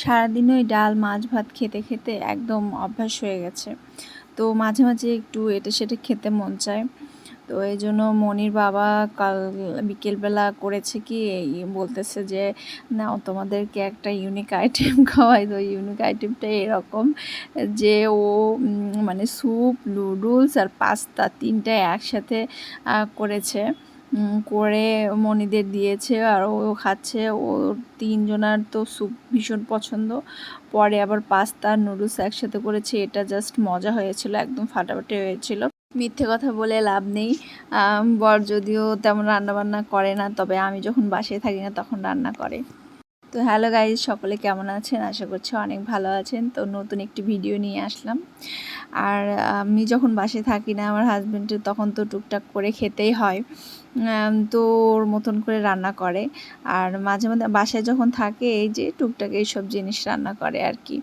সারাদিন ওই ডাল, মাছ ভাত খেতে খেতে একদম অভ্যাস হয়ে গেছে। তো মাঝে মাঝে একটু এটা সেটা খেতে মন চায়। তো এই জন্য মনির বাবা কাল বিকেলবেলা করেছে কি বলতেছে যে, না, তোমাদেরকে একটা ইউনিক আইটেম খাওয়াই তো ইউনিক আইটেমটা এরকম যে, ও মানে স্যুপ নুডলস আর পাস্তা তিনটা একসাথে করেছে। করে মনিদের দিয়েছে আর ও খাচ্ছে। ও তিনজনার তো স্যুপ ভীষণ পছন্দ। পরে আবার পাস্তা, নুডলস একসাথে করেছে। এটা জাস্ট মজা হয়েছিল, একদম ফাটাফাটি হয়েছিল। মিথ্যে কথা বলে লাভ নেই। বর যদিও তেমন রান্না বান্না করে না, তবে আমি যখন বাসায় থাকি না তখন রান্না করে। তো হ্যালো গাইজ সকলে কেমন আছেন? আশা করছি অনেক ভালো আছেন। তো নতুন একটি ভিডিও নিয়ে আসলাম। আর আমি যখন বাসায় থাকি না, আমার হাজব্যান্ডের তখন তো টুকটাক করে খেতেই হয়। তো ওর মতন করে রান্না করে। আর মাঝে মাঝে বাসায় যখন থাকে, এই যে টুকটাক এইসব জিনিস রান্না করে আর কি।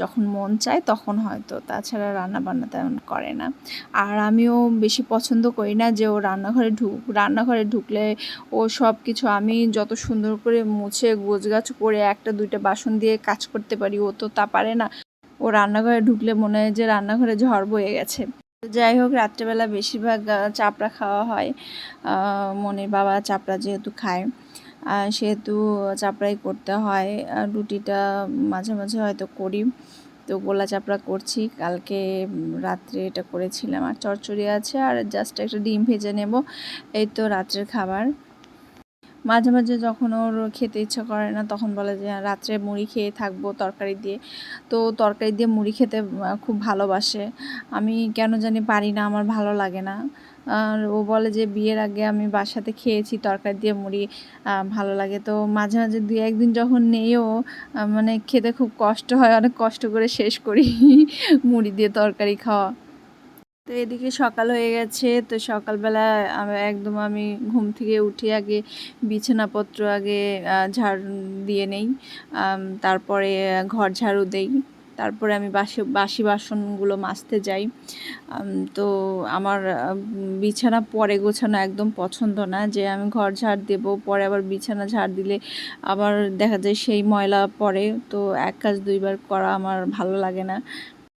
যখন মন চায় তখন হয়তো, তাছাড়া রান্না বান্না তেমন করে না। আর আমিও বেশি পছন্দ করি না যে ও রান্নাঘরে ঢুক, রান্নাঘরে ঢুকলে ও সব কিছু আমি যত সুন্দর করে মুছে গোছগাছ করে একটা দুইটা বাসন দিয়ে কাজ করতে পারি, ও তো তা পারে না। ও রান্নাঘরে ঢুকলে মনে হয় যে রান্নাঘরে ঝড় বয়ে গেছে। যাই হোক, রাত্রেবেলা বেশিরভাগ চাপড়া খাওয়া হয়। মনের বাবা চাপড়া যেহেতু খায় সেহেতু চাপড়াই করতে হয়। রুটিটা মাঝে মাঝে হয়তো করি। তো গোলা চাপড়া করছি। কালকে রাত্রে এটা করেছিলাম। আর চচ্চড়ি আছে। আর জাস্ট একটা ডিম ভেজে নেব। এই তো রাত্রের খাবার। মাঝে মাঝে যখন ওর খেতে ইচ্ছা করে না, তখন বলে যে, রাত্রে মুড়ি খেয়ে থাকব তরকারি দিয়ে। তো তরকারি দিয়ে মুড়ি খেতে খুব ভালোবাসে। আমি কেন জানি পারি না, আমার ভালো লাগে না। আর ও বলে যে, বিয়ের আগে আমি বাসাতে খেয়েছি তরকারি দিয়ে মুড়ি ভালো লাগে। তো মাঝে মাঝে দুই একদিন যখন নেইও মানে খেতে খুব কষ্ট হয়, অনেক কষ্ট করে শেষ করি মুড়ি দিয়ে তরকারি খাওয়া। তো এদিকে সকাল হয়ে গেছে। তো সকালবেলা একদম আমি ঘুম থেকে উঠে আগে বিছানাপত্র আগে ঝাড় দিয়ে নেই। তারপরে ঘর ঝাড়ু দেই। তারপরে আমি বাসি বাসি বাসনগুলো মাজতে যাই। তো আমার বিছানা পরে গোছানো একদম পছন্দ না যে আমি ঘর ঝাড় দেব, পরে আবার বিছানা ঝাড় দিলে আবার দেখা যায় সেই ময়লা পড়ে। তো এক কাজ দুইবার করা আমার ভালো লাগে না।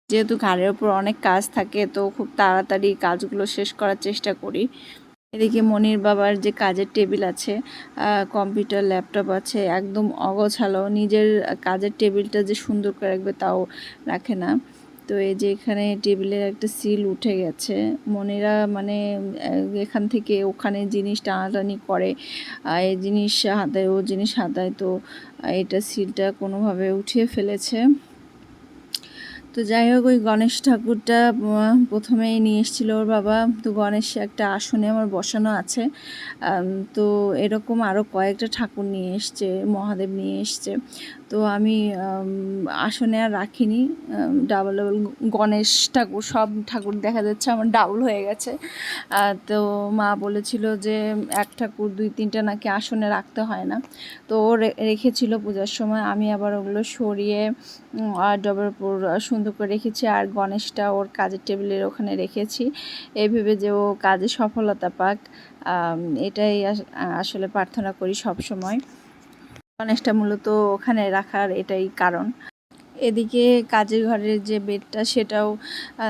যেহেতু ঘাড়ের ওপর অনেক কাজ থাকে, তো খুব তাড়াতাড়ি কাজগুলো শেষ করার চেষ্টা করি। এদিকে মনির বাবার যে কাজের টেবিল আছে কম্পিউটার, ল্যাপটপ আছে, একদম অগোছালো। নিজের কাজের টেবিলটা যে সুন্দর করে রাখবে তাও রাখে না। তো এই যে এখানে টেবিলের একটা সিল উঠে গেছে। মনিরা মানে এখান থেকে ওখানে জিনিস টানাটানি করে। এই জিনিস হাতায় ও জিনিস হাতায়, তো এটা সিলটা কোনোভাবে উঠিয়ে ফেলেছে। তো যাই হোক, ওই গণেশ ঠাকুরটা প্রথমেই নিয়ে এসেছিল ওর বাবা। তো গণেশ একটা আসনে আমার বসানো আছে। তো এরকম আরও কয়েকটা ঠাকুর নিয়ে এসছে, মহাদেব নিয়ে এসছে। তো আমি আসনে আর রাখিনি। ডাবল ডাবল গণেশ ঠাকুর, সব ঠাকুর দেখা যাচ্ছে আমার ডাবল হয়ে গেছে। তো মা বলেছিল যে এক ঠাকুর দুই তিনটা নাকি আসনে রাখতে হয় না। তো রেখেছিল পূজার সময়। আমি আবার ওগুলো সরিয়ে আর ডবের উপর সুন্দর করে রেখেছি আর গণেশটা ওর কাজের টেবিলের ওখানে রেখেছি। এই ভেবে যে ও কাজে সফলতা পাক এটাই আস- আসলে প্রার্থনা করি সব সময় গণেশটা মূলত ওখানে রাখার এটাই কারণ। এদিকে কাজের ঘরের যে বেডটা সেটাও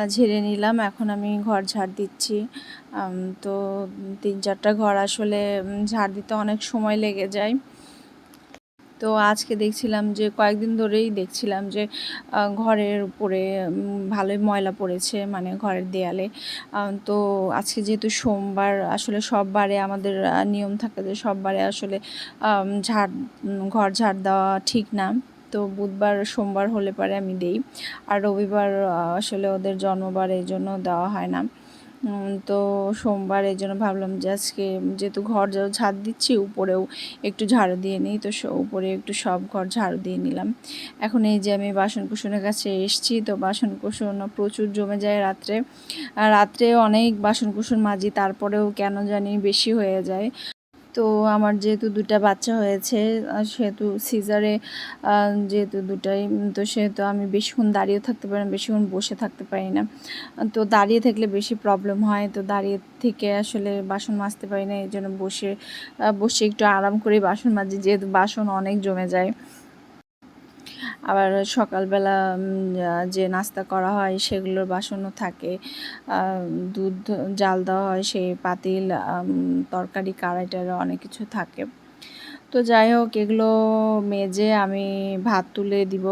ঝেড়ে নিলাম। এখন আমি ঘর ঝাড় দিচ্ছি। তো তিন চারটা ঘর আসলে ঝাড় দিতে অনেক সময় লেগে যায়। তো আজকে দেখছিলাম যে কয়েকদিন ধরেই দেখছিলাম যে ঘরের উপরে ভালোই ময়লা পড়েছে মানে ঘরের দেয়ালে। তো আজকে যেহেতু সোমবার, আসলে সব বারে আমাদের নিয়ম থাকে যে সব বারে আসলে ঝাড় ঘর ঝাড় দেওয়া ঠিক না। তো বুধবার, সোমবার হলে পরে আমি দেই। আর রবিবার আসলে ওদের জন্মবার এই জন্য দেওয়া হয় না। তো সোমবার এই জন্য ভাবলাম যে আজকে যেহেতু ঘর যা- ঝাড় দিচ্ছি, উপরেও একটু ঝাড়ু দিয়ে নিই, তো উপরে একটু সব ঘর ঝাড়ু দিয়ে নিলাম। এখন এই যে আমি বাসন কুসনের কাছে এসছি, তো বাসন কুসন প্রচুর জমে যায় রাত্রে। আর রাত্রে অনেক বাসন কুসন মাজি, তারপরেও কেন জানি বেশি হয়ে যায়। তো আমার যেহেতু দুটা বাচ্চা হয়েছে সেহেতু সিজারে যেহেতু দুটাই তো সেহেতু আমি বেশিক্ষণ দাঁড়িয়ে থাকতে পারি না, বেশিক্ষণ বসে থাকতে পারি না। তো দাঁড়িয়ে থাকলে বেশি প্রবলেম হয়, তো দাঁড়িয়ে থেকে আসলে বাসন মাজতে পারি না, এই জন্য বসে বসে একটু আরাম করে বাসন মাজি, যেহেতু বাসন অনেক জমে যায়। আবার সকালবেলা যে নাস্তা করা হয় সেগুলোর বাসনও থাকে। দুধ জাল দেওয়া হয়, সেই পাতিল তরকারি কারাইটার অনেক কিছু থাকে। তো যাই হোক, এগুলো মেজে আমি ভাত তুলে দিব।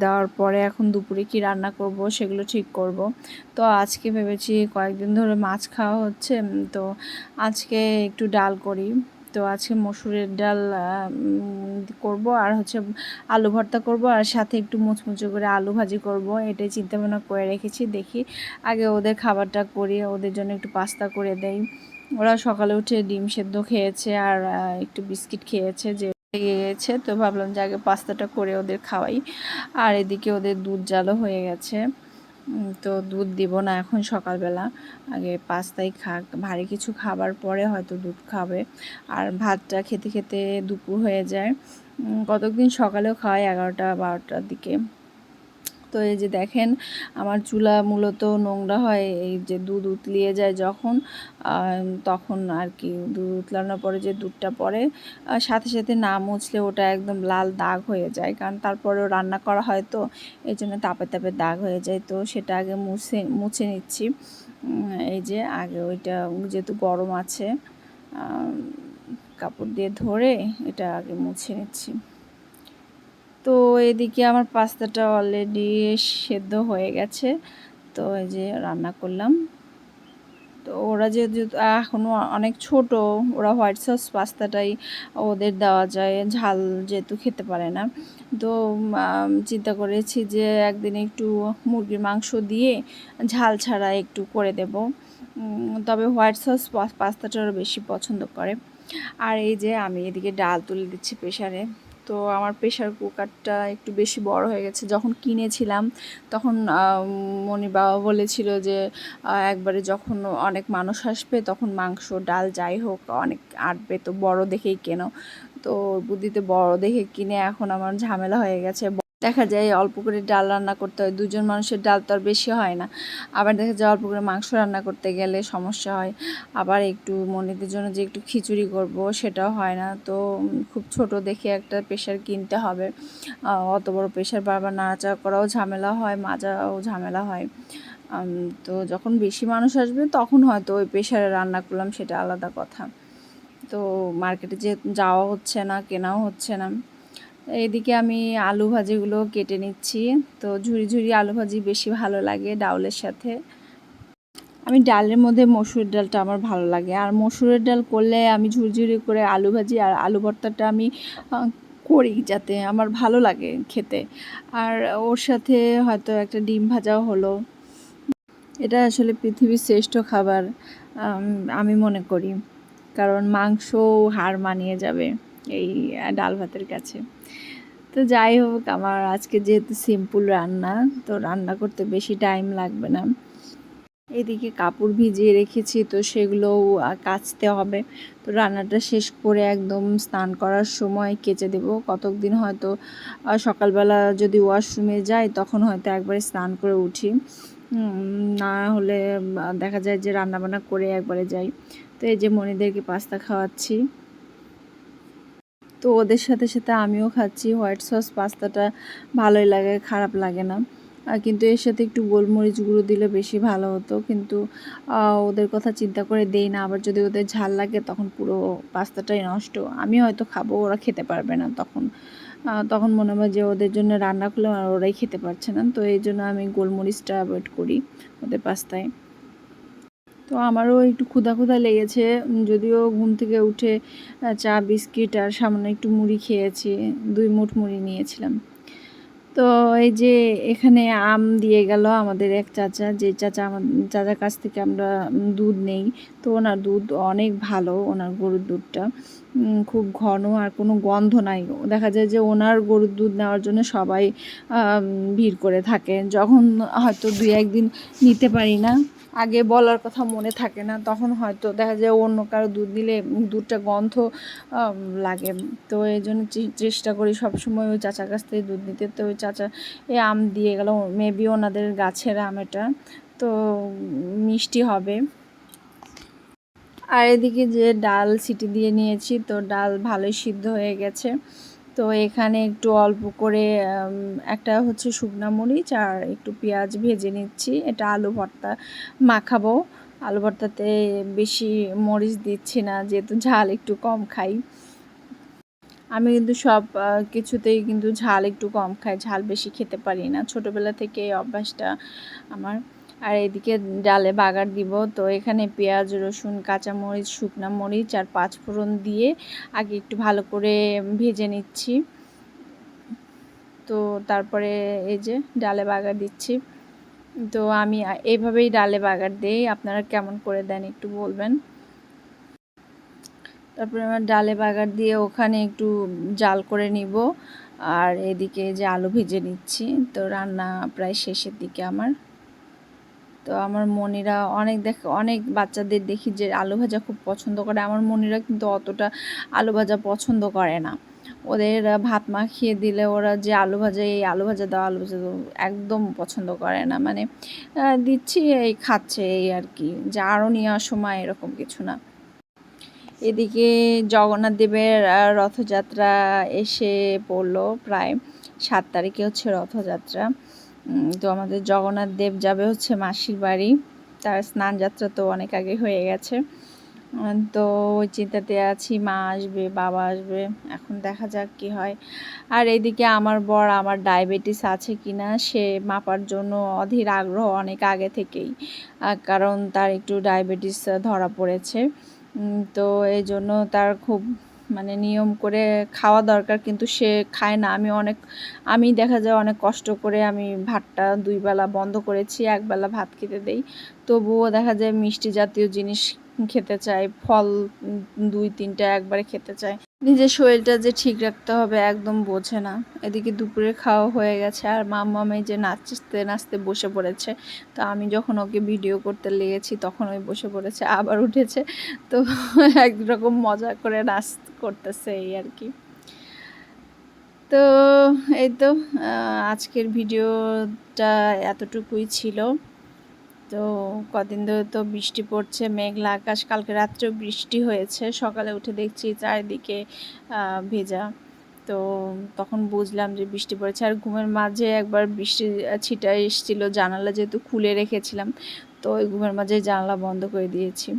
দেওয়ার পরে এখন দুপুরে কি রান্না করব সেগুলো ঠিক করব। তো আজকে ভেবেছি কয়েকদিন ধরে মাছ খাওয়া হচ্ছে তো আজকে একটু ডাল করি। তো আজকে মসুরের ডাল করব আর হচ্ছে আলু ভর্তা করব আর সাথে একটু মুচমুচে করে আলু ভাজি করব। এটাই চিন্তা ভাবনা করে রেখেছি, দেখি আগে ওদের খাবারটা করি, ওদের জন্য একটু পাস্তা করে দেই। ওরা সকালে উঠে ডিম সেদ্ধ খেয়েছে আর একটু বিস্কিট খেয়েছে, যে গেছে তো ভাবলাম যে আগে পাস্তাটা করে ওদের খাওয়াই। আর এদিকে ওদের দুধ জালও হয়ে গেছে। তো দুধ দিব না এখন সকালবেলা। আগে পাস্তাই খাক, ভারী কিছু খাবার পরে হয়তো দুধ খাবে। আর ভাতটা খেতে খেতে দুপুর হয়ে যায়। কতদিন সকালেও খাওয়াই, এগারোটা, বারোটার দিকে। তো এই যে দেখেন আমার চুলা মূলত নোংরা হয় এই যে দুধ উতলিয়ে যায় যখন তখন আর কি দুধ উতলানোর পরে যে দুধটা আহ, সাথে সাথে না মুছলে ওটা একদম লাল দাগ হয়ে যায় কারণ তারপরেও রান্না করা হয় তো এই জন্য তাপে তাপে দাগ হয়ে যায় তো সেটা আগে মুছে মুছে নিচ্ছি। এই যে আগে ওইটা যেহেতু গরম আছে কাপড় দিয়ে ধরে এটা আগে মুছে নিচ্ছি। তো এদিকে আমার পাস্তাটা অলরেডি সেদ্ধ হয়ে গেছে। তো এই যে রান্না করলাম। তো ওরা যেহেতু এখনও অনেক ছোট, ওরা হোয়াইট সস পাস্তাটাই ওদের দেওয়া যায়। ঝাল যেহেতু খেতে পারে না। তো চিন্তা করেছি যে একদিন একটু মুরগির মাংস দিয়ে ঝাল ছাড়া একটু করে দেব। তবে হোয়াইট সস পাস্তাটা ওরা বেশি পছন্দ করে। আর এই যে আমি এদিকে ডাল তুলে দিচ্ছি প্রেশারে তো আমার প্রেশার কুকারটা একটু বেশি বড় হয়ে গেছে। যখন কিনেছিলাম, তখন মনি বাবা বলেছিল যে একবারে যখন অনেক মানুষ আসবে, তখন মাংস, ডাল যাই হোক, অনেক আটবে, তো বড় দেখেই কেনো। তো বুদ্ধিতে বড় দেখে কিনে এখন আমার ঝামেলা হয়ে গেছে। দেখা যায় অল্প করে ডাল রান্না করতে হয়, দুজন মানুষের ডাল তো আর বেশি হয় না। আবার দেখা যায় অল্প করে মাংস রান্না করতে গেলে সমস্যা হয়। আবার একটু মনিদের জন্য যে একটু খিচুড়ি করব সেটাও হয় না। তো খুব ছোট দেখে একটা প্রেশার কিনতে হবে। অত বড় প্রেশার বারবার নাড়াচাড়া করাও ঝামেলা হয়, মাজাও ঝামেলা হয়। তো যখন বেশি মানুষ আসবে তখন হয়তো ওই প্রেশারে রান্না করলাম সেটা আলাদা কথা। তো মার্কেটে যে যাওয়া হচ্ছে না, কেনাও হচ্ছে না। এইদিকে আমি আলু ভাজিগুলো কেটে নিচ্ছি। তো ঝুরি ঝুরি আলু ভাজি বেশি ভালো লাগে ডাউলের সাথে। আমি ডালের মধ্যে মসুর ডালটা আমার ভালো লাগে। আর মসুরের ডাল করলে আমি ঝুরঝুরি করে আলু ভাজি আর আলু ভর্তাটা আমি করি যাতে আমার ভালো লাগে খেতে। আর ওর সাথে হয়তো একটা ডিম ভাজাও হলো। এটা আসলে পৃথিবীর শ্রেষ্ঠ খাবার, আমি মনে করি। কারণ মাংস হার মানিয়ে যাবে। এই ডাল ভাতের কাছে। তো যাই হোক, আমার আজকে যেহেতু সিম্পল রান্না, তো রান্না করতে বেশি টাইম লাগবে না। এদিকে কাপড় ভিজিয়ে রেখেছি, তো সেগুলোও কাচতে হবে। তো রান্নাটা শেষ করে একদম স্নান করার সময় কেচে দেবো। কতক দিন হয়তো সকালবেলা যদি ওয়াশরুমে যাই, তখন হয়তো একবারে স্নান করে উঠি। না হলে দেখা যায় যে রান্নাবান্না করে একবারে যাই। তো এই যে মনিদেরকে পাস্তা খাওয়াচ্ছি। তো ওদের সাথে সাথে আমিও খাচ্ছি। হোয়াইট সস পাস্তাটা ভালোই লাগে, খারাপ লাগে না। কিন্তু এর সাথে একটু গোলমরিচ গুঁড়ো দিলে বেশি ভালো হতো। কিন্তু ওদের কথা চিন্তা করে দেই না। আবার যদি ওদের ঝাল লাগে, তখন পুরো পাস্তাটাই নষ্ট। আমি হয়তো খাব, ওরা খেতে পারবে না তখন। তখন মনে হয় যে ওদের জন্য রান্না করলাম আর ওরাই খেতে পারছে না। তো এই জন্য আমি গোলমরিচটা অ্যাভয়েড করি ওদের পাস্তায়। তো আমারও একটু ক্ষুধা ক্ষুধা লেগেছে। যদিও ঘুম থেকে উঠে চা, বিস্কিট আর সামনে একটু মুড়ি খেয়েছি, দুই মুঠ মুড়ি নিয়েছিলাম। তো এই যে এখানে আম দিয়ে গেল আমাদের এক চাচা, যে চাচা আমার চাচার কাছ থেকে আমরা দুধ নেই। তো ওনার দুধ অনেক ভালো, ওনার গরুর দুধটা। খুব ঘন আর কোনো গন্ধ নাই। দেখা যায় যে ওনার গরুর দুধ নেওয়ার জন্য সবাই ভিড় করে থাকে যখন হয়তো দুই একদিন নিতে পারি না, আগে বলার কথা মনে থাকে না, তখন হয়তো দেখা যায় অন্য কারও দুধ দিলে দুধটা গন্ধ লাগে। তো এই জন্য চেষ্টা করি সবসময় ওই চাচার কাছ থেকে দুধ নিতে। তো ওই চাচা এই আম দিয়ে গেল মেবি ওনাদের গাছের আম এটা। তো মিষ্টি হবে। আর এদিকে যে ডাল সিটি দিয়ে নিয়েছি, তো ডাল ভালোই সিদ্ধ হয়ে গেছে। তো এখানে একটু অল্প করে একটা হচ্ছে শুকনা মরিচ আর একটু পেঁয়াজ ভেজে নিচ্ছি। এটা আলু ভর্তা মাখাবো। আলু ভর্তাতে বেশি মরিচ দিচ্ছি না, যেহেতু ঝাল একটু কম খাই। আমি কিন্তু সব কিছুতেই কিন্তু ঝাল একটু কম খাই, ঝাল বেশি খেতে পারি না। ছোটোবেলা থেকে এই অভ্যাসটা আমার। আর এদিকে ডালে বাগার দিব। তো এখানে পেঁয়াজ, রসুন, কাঁচামরিচ, শুকনা মরিচ আর পাঁচফোড়ন দিয়ে আগে একটু ভালো করে ভেজে নিচ্ছি। তো তারপরে এই যে ডালে বাগার দিচ্ছি। তো আমি এইভাবেই ডালে বাগার দিই। আপনারা কেমন করে দেন একটু বলবেন? তারপরে আমার ডালে বাগার দিয়ে ওখানে একটু জাল করে নিব। আর এদিকে যে আলু ভেজে নিচ্ছি। তো রান্না প্রায় শেষের দিকে আমার। তো আমার মনিরা অনেক দেখ, অনেক বাচ্চাদের দেখি যে আলু ভাজা খুব পছন্দ করে। আমার মনিরা কিন্তু অতটা আলু ভাজা পছন্দ করে না। ওদের ভাত মাখিয়ে দিলে ওরা যে আলু ভাজা, এই আলু ভাজা দাও, আলু ভাজা দাও একদম পছন্দ করে না। মানে দিচ্ছি, এই খাচ্ছে, এই আর কি। যে আরও নেওয়ার সময় এরকম কিছু না। এদিকে জগন্নাথ দেবের রথযাত্রা এসে পড়ল প্রায় সাত তারিখে হচ্ছে রথযাত্রা। তো আমাদের জগন্নাথ দেব যাবে হচ্ছে মাসির বাড়ি। তার স্নান যাত্রা তো অনেক আগে হয়ে গেছে। তো ওই চিন্তাতে আছি, মা আসবে, বাবা আসবে। এখন দেখা যাক কি হয়। আর এইদিকে আমার বর আমার ডায়াবেটিস আছে কি না সে মাপার জন্য অধীর আগ্রহ অনেক আগে থেকেই। কারণ তার একটু ডায়াবেটিস ধরা পড়েছে। তো এই জন্য তার খুব মানে নিয়ম করে খাওয়া দরকার, কিন্তু সে খায় না। আমি অনেক, আমি দেখা যায় অনেক কষ্ট করে আমি ভাতটা দুই বেলা বন্ধ করেছি একবেলা ভাত খেতে দেই। তবুও দেখা যায় মিষ্টি জাতীয় জিনিস খেতে চায় ফল দুই, তিনটা একবারে খেতে চায় নিজের শরীরটা যে ঠিক রাখতে হবে একদম বোঝে না। এদিকে দুপুরে খাওয়া হয়ে গেছে আর মাম্মামে যে নাচতে নাচতে বসে পড়েছে, তো আমি যখন ওকে ভিডিও করতে লেগেছি তখন ওই বসে পড়েছে, আবার উঠেছে। তো একরকম মজা করে নাচ করতেছে এই আর কি। তো এই তো আজকের ভিডিওটা এতটুকুই ছিল। তো কদিন ধরে তো বৃষ্টি পড়ছে, মেঘলা আকাশ, কালকে রাত্রেও বৃষ্টি হয়েছে, সকালে উঠে দেখছি চারিদিকে ভেজা। তো তখন বুঝলাম যে বৃষ্টি পড়েছে, আর ঘুমের মাঝে একবার বৃষ্টি ছিটা এসেছিল, জানালা যেহেতু খুলে রেখেছিলাম, তো ওই ঘুমের মাঝে জানালা বন্ধ করে দিয়েছি।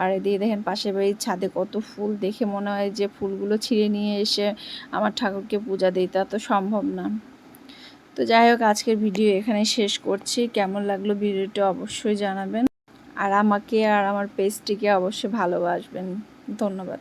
আর এদিকে দেখেন পাশের বাড়ির ছাদে কত ফুল, দেখে মনে হয় যে ফুলগুলো ছিঁড়ে নিয়ে এসে আমার ঠাকুরকে পূজা দিই তা তো সম্ভব না। তো যাই হোক, আজকের ভিডিও এখানে শেষ করছি। কেমন লাগল ভিডিওটা অবশ্যই জানাবেন। আর আমাকে আর আমার পেজটিকে অবশ্যই ভালোবাসবেন। ধন্যবাদ।